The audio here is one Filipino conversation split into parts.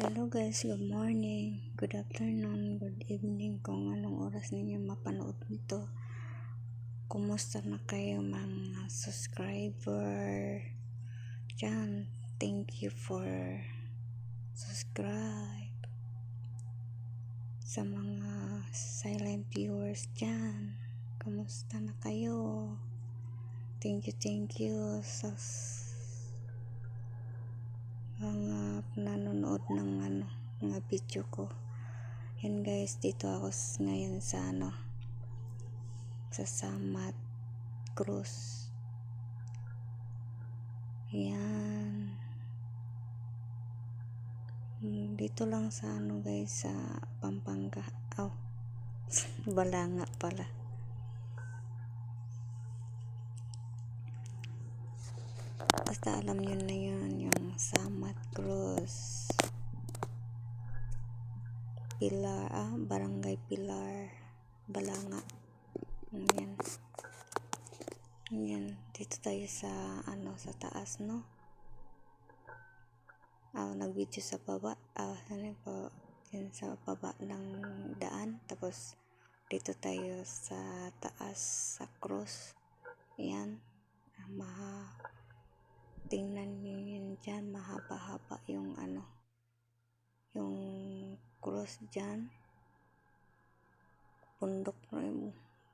Hello guys, good morning, good afternoon, good evening kung anong oras ninyo mapanood nito. Kumusta na kayo mga subscriber? Diyan, thank you for subscribe. Sa mga silent viewers dyan, kumusta na kayo? Thank you, thank you sa mga nanonood ng ano, mga video ko. Yan guys, dito ako ngayon sa ano, sa Samat Cruz. Yan. Hmm, Dito lang sa ano guys, sa Pampanga. Oh, Balanga pala. Basta alam nyo na yun, yung Samat Cruz. Pilar, ah, Barangay Pilar, Balanga. Yan. Yan, dito tayo sa, ano, sa taas, no? Ah, nag-video sa baba. Ah, ano po, yan sa baba ng daan. Tapos, dito tayo sa taas, sa cross. Yan. Ah, Maha, tingnan niyo yun dyan, mahaba-haba yung ano, yung cross dyan. Bundok.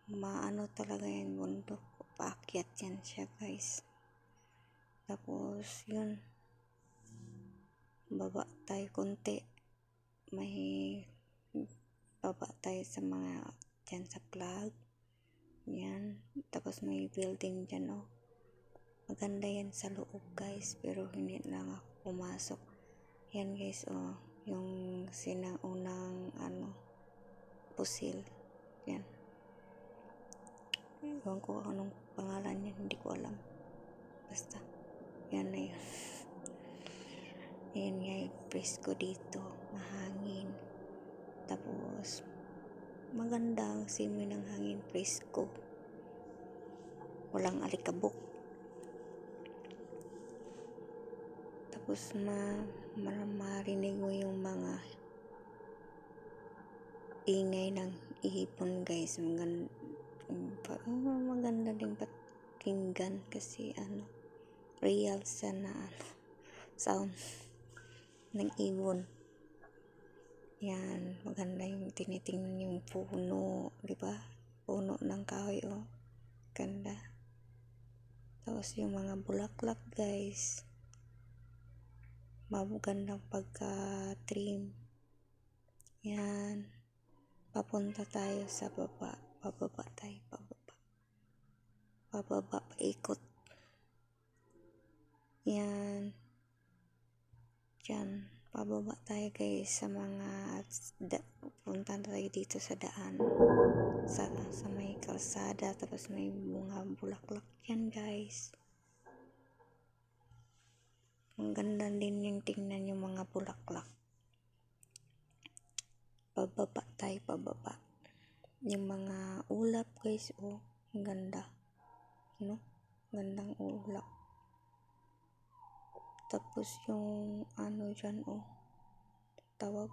Maano talaga yan, bundok. Paakyat yan siya, guys. Tapos, yun. Baba tayo konti. May baba tayo sa mga dyan sa plug. Yan. Tapos may building dyan, oh. Maganda yan sa loob, guys. Pero hindi lang ako pumasok. Yan, guys, oh. Yung sinaunang, ano, pusil. Yan. Ewan ko anong pangalan yan. Hindi ko alam. Basta. Yan na yun. Ayan nga presko dito. Mahangin. Tapos, maganda ang simoy ng hangin presko. Walang alikabok. Tapos, ma, ma marinig mo yung mga ingay ng ihipon guys. Maganda, maganda din pakinggan kasi ano, real sa na ano, sound ng ibon. Yan, maganda yung tinitingnan yung puno, di ba? Puno ng kahoy, oh. Ganda. Tapos yung mga bulaklak, guys. Magandang pagka-trim. Yan. Papunta tayo sa baba. Pababa tayo, pababa. Pababa, paikot. Yan. Diyan. Pababa tayo guys sa mga da, punta tayo dito sa daan. Sa, sa may kalsada. Tapos may bunga bulaklak yan guys. Ang ganda din yung tingnan yung mga bulaklak. Pababa tayo, pababa. Yung mga ulap guys, oh. Ang ganda. No? Gandang ulap. Tapos yung ano dyan, oh. Tawag.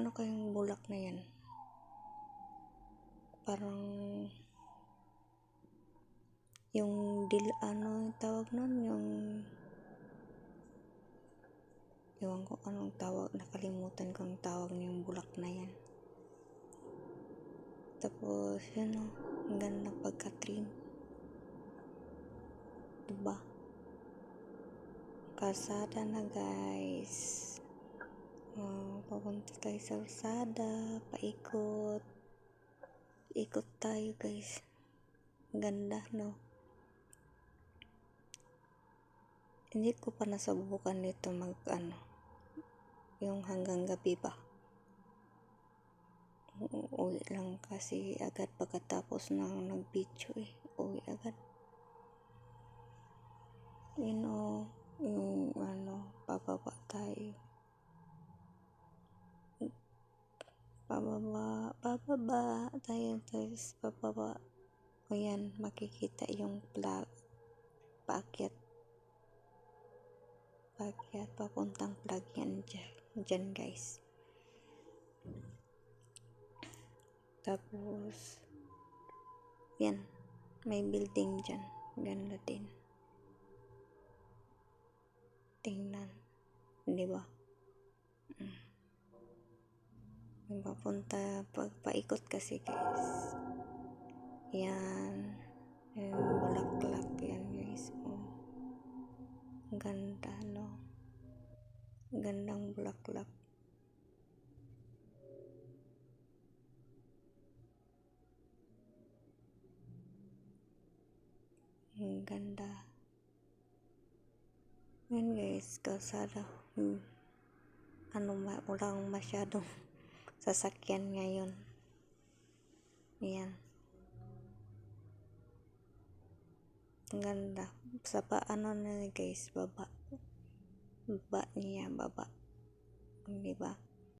Ano kayang bulak na yan? Parang yung dil ano yung tawag nun yung ewan anong tawag nakalimutan ko ang tawag ng bulak na yan. Tapos yun oh ang ganda pagka-trim. Diba? Kalsada na guys. Oh, papunta tayo sa kalsada paikot. Ikot tayo guys. Ganda no? Hindi ko pa nasubukan nito mag ano yung hanggang gabi ba uwi lang kasi agad pagkatapos ng nag-video eh. Uwi agad. You know yung ano pababa tayo. Pababa pababa tayo tapos pababa o yan makikita yung plug paakyat. Pakyat, papuntang plug yan dyan, dyan guys. Tapos, yan, may building dyan. Ganda din. Tingnan. Di ba? Mm. May papunta, pagpaikot kasi guys. Yan. Yan, bulaklak yan guys. Oh. Ganda, no? Ang Gandang bulaklak. Ang ganda. Yan guys, kalsada. Hmm. Ano, ma walang masyadong sasakyan ngayon. Yan. Ganda. Sa pa, ano na guys, baba. Baba niya, baba. Di ba?